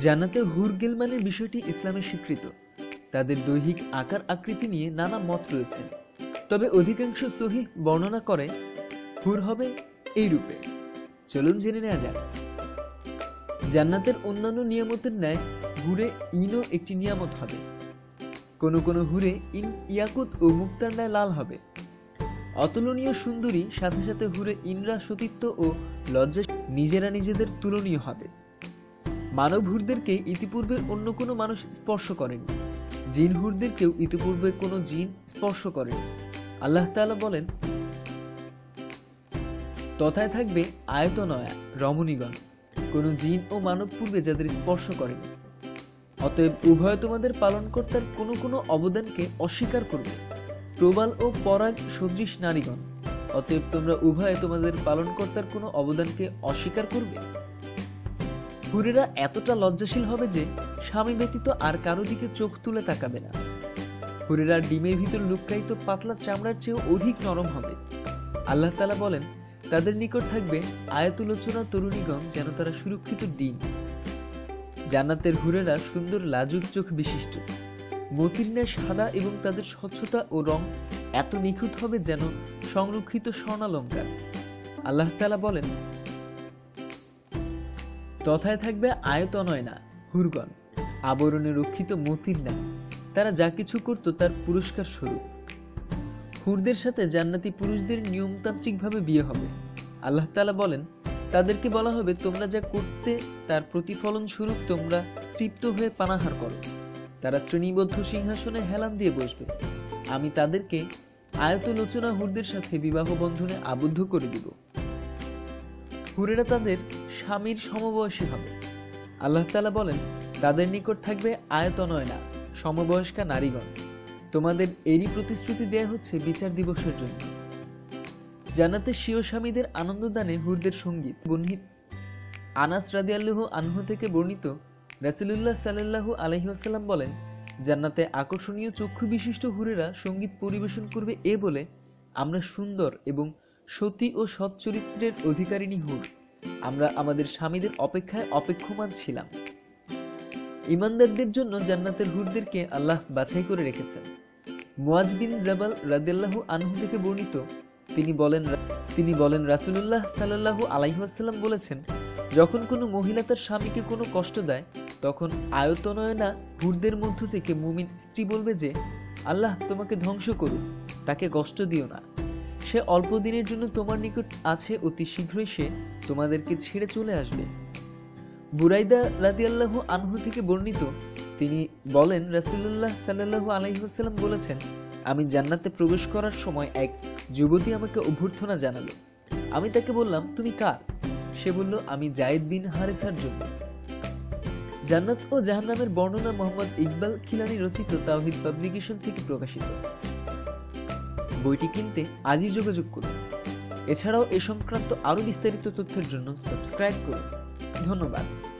জান্নাতে হুর গেলমানের বিষয়টি ইসলামে স্বীকৃত। তাদের দৈহিক আকার আকৃতি নিয়ে নানা মত রয়েছে। তবে অধিকাংশ সহি বর্ণনা করে, হুর হবে এই রূপে। চলুন জেনে নেওয়া যাক। জান্নাতের অন্যান্য নিয়ামতের ন্যায় হুরে ইনও একটি নিয়ামত হবে। কোনো কোনো হুরে ইন ইয়াকুত ও মুক্তার ন্যায় লাল হবে। অতুলনীয় সুন্দরী সাথে সাথে হুরে ইনরা সতীত্ব ও লজ্জা নিজেরা নিজেদের তুলনীয় হবে। মানব হুরদেরকে ইতিপূর্বে অন্য কোনো মানুষ স্পর্শ করেনি। জিন হুরদেরকেও ইতিপূর্বে কোনো জিন স্পর্শ করেনি। আল্লাহ তাআলা বলেন, তথায় থাকবে আয়তনয়া রমণীগণ, কোনো জিন ও মানব পূর্বে যাদের স্পর্শ করেনি। অতএব উভয় তোমাদের পালনকর্তার কোনো কোনো অবদানকে অস্বীকার করবে। প্রবাল ও পরাগ সদৃশ নারীগণ, অতএব তোমরা উভয়ে তোমাদের পালনকর্তার কোনো অবদানকে অস্বীকার করবে? হুরেরা এতটা লজ্জাশীল হবে যে স্বামী ব্যতীত আর কারও দিকে চোখ তুলে তাকাবে না। হুরেরা ডিমের ভিতর লুক্কায়িত পাতলা চামড়ার চেয়েও অধিক নরম হবে। আল্লাহ তালা বলেন, তাদের নিকট থাকবে আয়তুলোচনা তরুণীগণ যেন তারা সুরক্ষিত ডিম। জান্নাতের হুরেরা সুন্দর লাজুক চোখ বিশিষ্ট। মতির ন্যায় সাদা এবং তাদের স্বচ্ছতা ও রং এত নিখুঁত হবে যেন সংরক্ষিত স্বর্ণালঙ্কার। আল্লাহ তালা বলেন তথায় থাকবে আয়তনয় না হুরগণ। আবরণে রক্ষিত মতির ন্যায় তারা যা কিছু করত তার পুরস্কার স্বরূপ। হুরদের সাথে জান্নাতি পুরুষদের নিয়মতান্ত্রিকভাবে বিয়ে হবে। আল্লাহ তালা বলেন, তাদেরকে বলা হবে, তোমরা যা করতে তার প্রতিফলন স্বরূপ তোমরা তৃপ্ত হয়ে পানাহার করো। তারা শ্রেণীবদ্ধ সিংহাসনে হেলান দিয়ে বসবে। আমি তাদেরকে আয়তলোচনা হুরদের সাথে বিবাহ বন্ধনে আবদ্ধ করে দিব। হুরেরা তাদের স্বামীর সমবয়সী হবে। আল্লাহ তালা বলেন, তাদের নিকট থাকবে আয়তনয় না সমবয়স্কা নারীগণ। তোমাদের এরই প্রতিশ্রুতি দেয়া হচ্ছে বিচার দিবসের জন্য। জানাতে স্বীয় স্বামীদের আনন্দদানে হুরদের সংগীত বর্ণিত আনাস রাদিয়াল্লাহ আনহু থেকে বর্ণিত রাসিলুল্লাহ সাল্লাল্লাহু আলহিহাসাল্লাম বলেন, জান্নাতে আকর্ষণীয় চক্ষু বিশিষ্ট হুরেরা সংগীত পরিবেশন করবে এ বলে আমরা সুন্দর এবং সতী ও সৎ চরিত্রের অধিকারিণী হুর। আমরা আমাদের স্বামীদের অপেক্ষায় অপেক্ষমান ছিলাম। ইমানদারদের জন্য জান্নাতের হুরদেরকে আল্লাহ বাছাই করে রেখেছেন। মুয়াজ বিন জাবাল রাদিয়াল্লাহু আনহু থেকে বর্ণিত, তিনি বলেন তিনি বলেন, রাসূলুল্লাহ সাল্লাল্লাহু আলাইহি ওয়াসাল্লাম বলেছেন, যখন কোনো মহিলা তার স্বামীকে কোনো কষ্ট দেয়, তখন আয়তনয়না হুরদের মধ্য থেকে মুমিন স্ত্রী বলবে যে, আল্লাহ তোমাকে ধ্বংস করুন তাকে কষ্ট দিও না। সে অল্প দিনের জন্য তোমার নিকট আছে অতি শীঘ্রই সে তোমাদেরকে ছেড়ে চলে আসবে। বুরাইদা রাদিয়াল্লাহু আনহু থেকে বর্ণিত, তিনি বলেন, রাসূলুল্লাহ সাল্লাল্লাহু আলাইহি ওয়াসাল্লাম বলেছেন, আমি জান্নাতে প্রবেশ করার সময় এক যুবতী আমাকে অভ্যর্থনা জানালো। আমি তাকে বললাম, তুমি কার? সে বলল, আমি জায়েদ বিন হারেসার জন্য। জান্নাত ও জাহান্নামের বর্ণনা মোহাম্মদ ইকবাল খিলানি রচিত তাওহিদ পাবলিকেশন থেকে প্রকাশিত। বইটি কিনতে আজই যোগাযোগ করুন। এছাড়াও এ সংক্রান্ত আরও বিস্তারিত তথ্যের জন্য সাবস্ক্রাইব করুন। ধন্যবাদ।